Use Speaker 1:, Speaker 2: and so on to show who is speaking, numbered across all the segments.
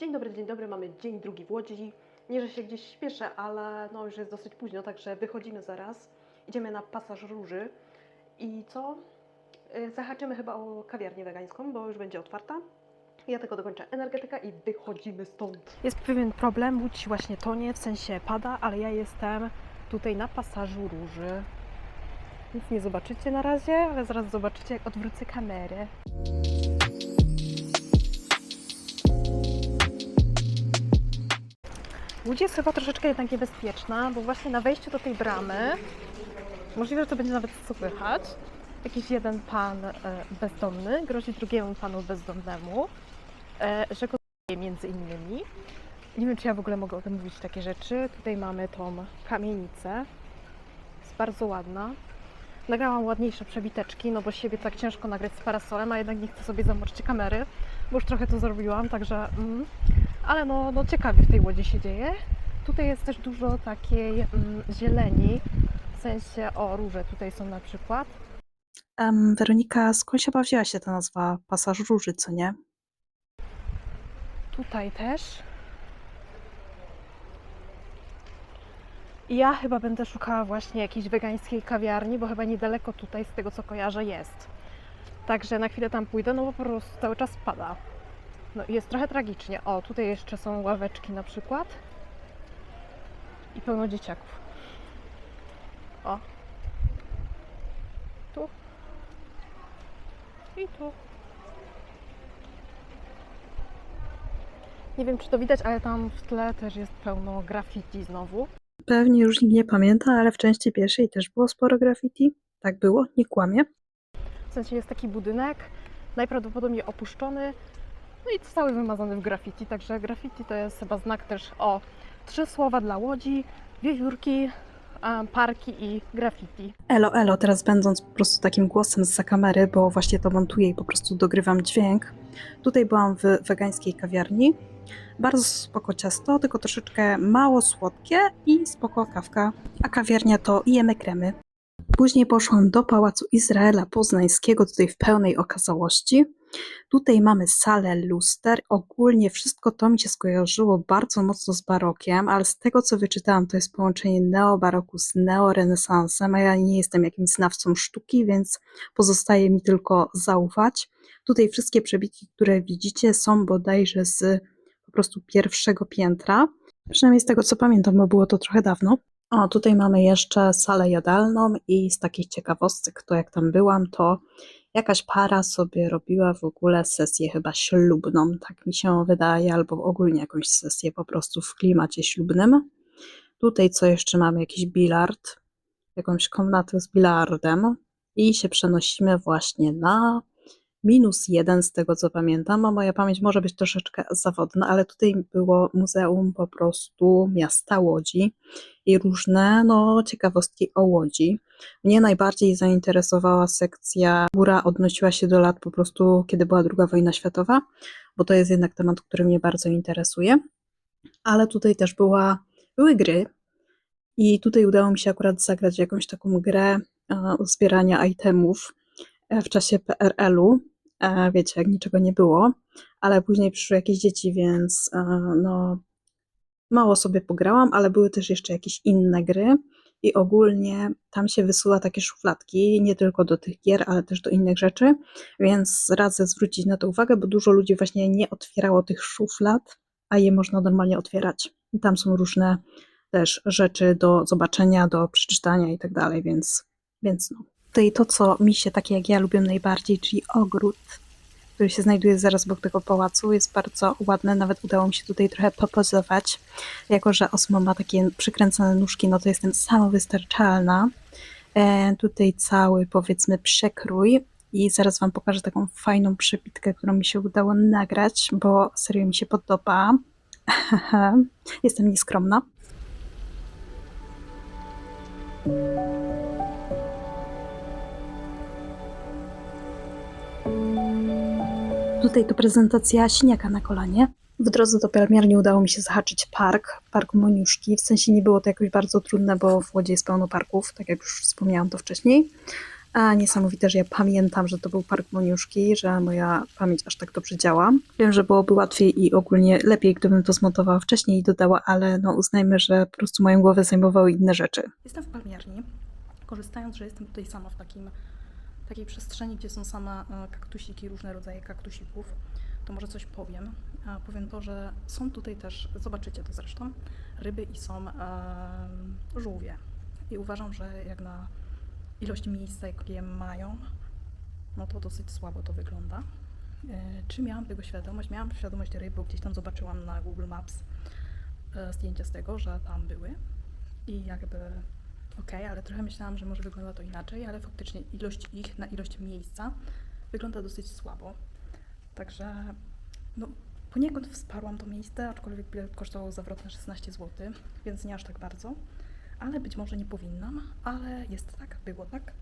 Speaker 1: Dzień dobry, dzień dobry. Mamy dzień drugi w Łodzi. Nie, że się gdzieś śpieszę, ale no już jest dosyć późno, także wychodzimy zaraz. Idziemy na pasaż róży. I co? Y, Zahaczymy chyba o kawiarnię wegańską, bo już będzie otwarta. Ja tylko dokończę energetyka i wychodzimy stąd. Jest pewien problem, łódź właśnie tonie, w sensie pada, ale ja jestem tutaj na pasażu róży. Nic nie zobaczycie na razie, ale zaraz zobaczycie, jak odwrócę kamerę. Łódź jest chyba troszeczkę jednak niebezpieczna, bo właśnie na wejściu do tej bramy możliwe, że to będzie nawet słychać. Jakiś jeden pan e, bezdomny grozi drugiemu panu bezdomnemu, e, że go między innymi. Nie wiem, czy ja w ogóle mogę o tym mówić takie rzeczy. Tutaj mamy tą kamienicę. Jest bardzo ładna. Nagrałam ładniejsze przebiteczki, no bo siebie tak ciężko nagrać z parasolem, a jednak nie chcę sobie zamoczyć kamery, bo już trochę to zrobiłam, także... Mm. Ale no, no ciekawie w tej łodzi się dzieje. Tutaj jest też dużo takiej mm, zieleni, w sensie o róże tutaj są na przykład.
Speaker 2: Em, Weronika, skąd się wzięła się ta nazwa Pasaż Róży, co nie?
Speaker 1: Tutaj też. I ja chyba będę szukała właśnie jakiejś wegańskiej kawiarni, bo chyba niedaleko tutaj, z tego co kojarzę, jest. Także na chwilę tam pójdę, no bo po prostu cały czas pada. No jest trochę tragicznie. O, tutaj jeszcze są ławeczki na przykład. I pełno dzieciaków. O. Tu. I tu. Nie wiem, czy to widać, ale tam w tle też jest pełno graffiti znowu.
Speaker 2: Pewnie już nikt nie pamięta, ale w części pierwszej też było sporo graffiti. Tak było, nie kłamie.
Speaker 1: W sensie jest taki budynek, najprawdopodobniej opuszczony, no i cały wymazany w graffiti. Także graffiti to jest chyba znak też o trzy słowa dla łodzi, wiewiórki, parki i graffiti.
Speaker 2: Elo, elo, teraz będąc po prostu takim głosem z kamery, bo właśnie to montuję i po prostu dogrywam dźwięk. Tutaj byłam w wegańskiej kawiarni. Bardzo spoko ciasto, tylko troszeczkę mało słodkie i spoko kawka. A kawiarnia to jemy kremy. Później poszłam do Pałacu Izraela Poznańskiego, tutaj w pełnej okazałości. Tutaj mamy salę luster. Ogólnie wszystko to mi się skojarzyło bardzo mocno z barokiem, ale z tego co wyczytałam, to jest połączenie neobaroku z neorenesansem, a ja nie jestem jakimś znawcą sztuki, więc pozostaje mi tylko zaufać. Tutaj wszystkie przebitki, które widzicie, są bodajże z po prostu pierwszego piętra. Przynajmniej z tego co pamiętam, bo było to trochę dawno. O, tutaj mamy jeszcze salę jadalną i z takich ciekawostek, to jak tam byłam, to jakaś para sobie robiła w ogóle sesję chyba ślubną, tak mi się wydaje, albo ogólnie jakąś sesję po prostu w klimacie ślubnym. Tutaj co jeszcze mamy? Jakiś bilard, jakąś komnatę z bilardem i się przenosimy właśnie na minus jeden z tego co pamiętam, a moja pamięć może być troszeczkę zawodna, ale tutaj było muzeum po prostu miasta Łodzi i różne no, ciekawostki o Łodzi. Mnie najbardziej zainteresowała sekcja, która odnosiła się do lat po prostu, kiedy była II wojna światowa, bo to jest jednak temat, który mnie bardzo interesuje. Ale tutaj też była, były gry i tutaj udało mi się akurat zagrać jakąś taką grę e, zbierania itemów w czasie PRL-u. E, wiecie, jak niczego nie było, ale później przyszły jakieś dzieci, więc e, no mało sobie pograłam, ale były też jeszcze jakieś inne gry i ogólnie tam się wysyła takie szufladki, nie tylko do tych gier, ale też do innych rzeczy, więc radzę zwrócić na to uwagę, bo dużo ludzi właśnie nie otwierało tych szuflad, a je można normalnie otwierać. I tam są różne też rzeczy do zobaczenia, do przeczytania i tak dalej, więc, więc no. Tutaj to, co mi się takie jak ja lubię najbardziej, czyli ogród, który się znajduje zaraz obok tego pałacu, jest bardzo ładne. Nawet udało mi się tutaj trochę popozować. Jako, że Osmo ma takie przykręcone nóżki, no to jestem samowystarczalna. E, tutaj cały, powiedzmy, przekrój. I zaraz Wam pokażę taką fajną przebitkę, którą mi się udało nagrać, bo serio mi się podoba. Jestem nieskromna. Tutaj to prezentacja siniaka na kolanie. W drodze do pielęgniarni udało mi się zahaczyć park, park Moniuszki. W sensie nie było to jakoś bardzo trudne, bo w Łodzi jest pełno parków, tak jak już wspomniałam to wcześniej. A niesamowite, że ja pamiętam, że to był Park Moniuszki, że moja pamięć aż tak dobrze działa. Wiem, że byłoby łatwiej i ogólnie lepiej, gdybym to zmontowała wcześniej i dodała, ale no uznajmy, że po prostu moją głowę zajmowały inne rzeczy. Jestem w palmiarni, korzystając, że jestem tutaj sama w takim, takiej przestrzeni, gdzie są same e, kaktusiki, różne rodzaje kaktusików, to może coś powiem. Powiem to, że są tutaj też, zobaczycie to zresztą, ryby i są em, żółwie. I uważam, że jak na ilość miejsca, jakie mają, no to dosyć słabo to wygląda. E, Czy miałam tego świadomość? Miałam świadomość ryb, bo gdzieś tam zobaczyłam na Google Maps e, zdjęcia z tego, że tam były. I jakby okej, ale trochę myślałam, że może wygląda to inaczej, ale faktycznie ilość ich na ilość miejsca wygląda dosyć słabo. Także no, poniekąd wsparłam to miejsce, aczkolwiek bilet kosztował zawrotne 16 zł, więc nie aż tak bardzo. Ale być może nie powinnam, ale jest tak, było tak,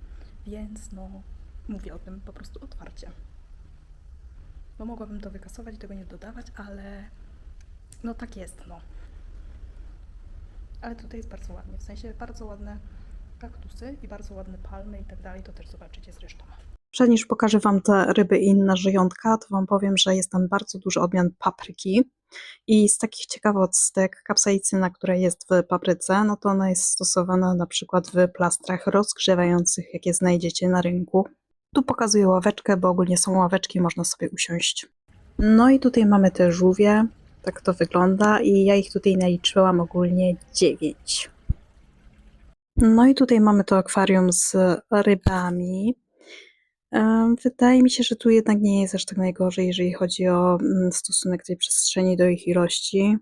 Speaker 2: więc no mówię o tym po prostu otwarcie. Bo mogłabym to wykasować i tego nie dodawać, ale no tak jest, no. Ale tutaj jest bardzo ładnie, w sensie bardzo ładne kaktusy i bardzo ładne palmy i tak dalej, to też zobaczycie zresztą. Przed niż pokażę Wam te ryby i inne żyjątka, to Wam powiem, że jest tam bardzo dużo odmian papryki. I z takich ciekawostek, kapsaicyna, która jest w papryce, no to ona jest stosowana na przykład w plastrach rozgrzewających, jakie znajdziecie na rynku. Tu pokazuję ławeczkę, bo ogólnie są ławeczki, można sobie usiąść. No i tutaj mamy te żółwie, tak to wygląda i ja ich tutaj naliczyłam ogólnie 9. No i tutaj mamy to akwarium z rybami. Wydaje mi się, że tu jednak nie jest aż tak najgorzej, jeżeli chodzi o mm, stosunek tej przestrzeni do ich ilości.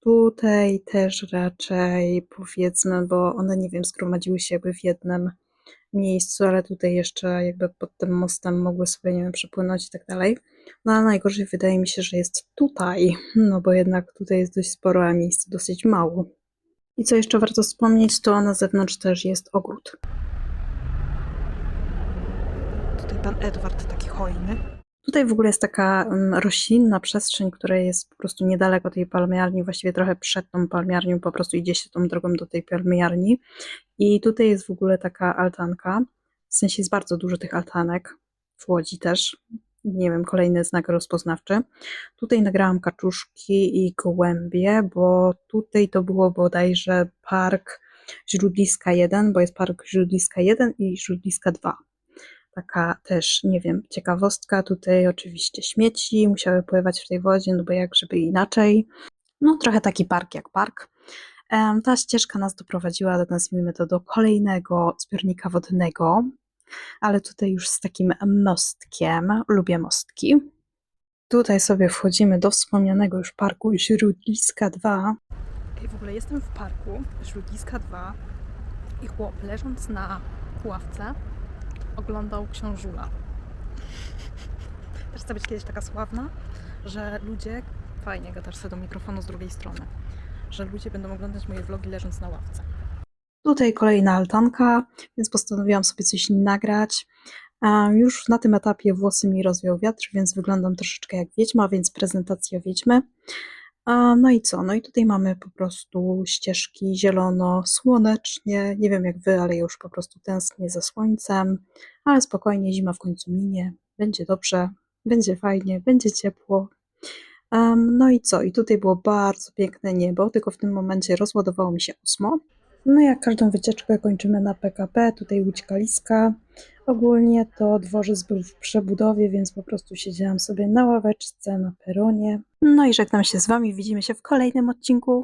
Speaker 2: Tutaj też raczej powiedzmy, bo one nie wiem, zgromadziły się jakby w jednym miejscu, ale tutaj jeszcze jakby pod tym mostem mogły sobie, nie wiem, przepłynąć i tak dalej. No a najgorzej wydaje mi się, że jest tutaj, no bo jednak tutaj jest dość sporo, a miejsca dosyć mało. I co jeszcze warto wspomnieć, to na zewnątrz też jest ogród. Tutaj pan Edward taki hojny. Tutaj w ogóle jest taka mm, roślinna przestrzeń, która jest po prostu niedaleko tej palmiarni, właściwie trochę przed tą palmiarnią, po prostu idzie się tą drogą do tej palmiarni. I tutaj jest w ogóle taka altanka, w sensie jest bardzo dużo tych altanek, w Łodzi też. Nie wiem, kolejny znak rozpoznawczy. Tutaj nagrałam kaczuszki i gołębie, bo tutaj to było bodajże park Źródliska 1, bo jest park Źródliska 1 i Źródliska 2 taka też, nie wiem, ciekawostka. Tutaj oczywiście śmieci musiały pływać w tej wodzie, no bo jak żeby inaczej. No trochę taki park jak park. Ta ścieżka nas doprowadziła, do, nazwijmy to, do kolejnego zbiornika wodnego, ale tutaj już z takim mostkiem. Lubię mostki. Tutaj sobie wchodzimy do wspomnianego już parku Źródliska 2. I w ogóle jestem w parku Źródliska 2 i chłop leżąc na ławce oglądał książula. Też chcę być kiedyś taka sławna, że ludzie, fajnie gadasz sobie do mikrofonu z drugiej strony, że ludzie będą oglądać moje vlogi leżąc na ławce. Tutaj kolejna altanka, więc postanowiłam sobie coś nagrać. Już na tym etapie włosy mi rozwiał wiatr, więc wyglądam troszeczkę jak wiedźma, więc prezentacja wiedźmy. No i co? No i tutaj mamy po prostu ścieżki zielono, słonecznie. Nie wiem jak wy, ale ja już po prostu tęsknię za słońcem. Ale spokojnie, zima w końcu minie. Będzie dobrze, będzie fajnie, będzie ciepło. No i co? I tutaj było bardzo piękne niebo, tylko w tym momencie rozładowało mi się osmo. No jak każdą wycieczkę kończymy na PKP, tutaj Łódź Kaliska. Ogólnie to dworzec był w przebudowie, więc po prostu siedziałam sobie na ławeczce, na peronie. No i żegnam się z Wami, widzimy się w kolejnym odcinku.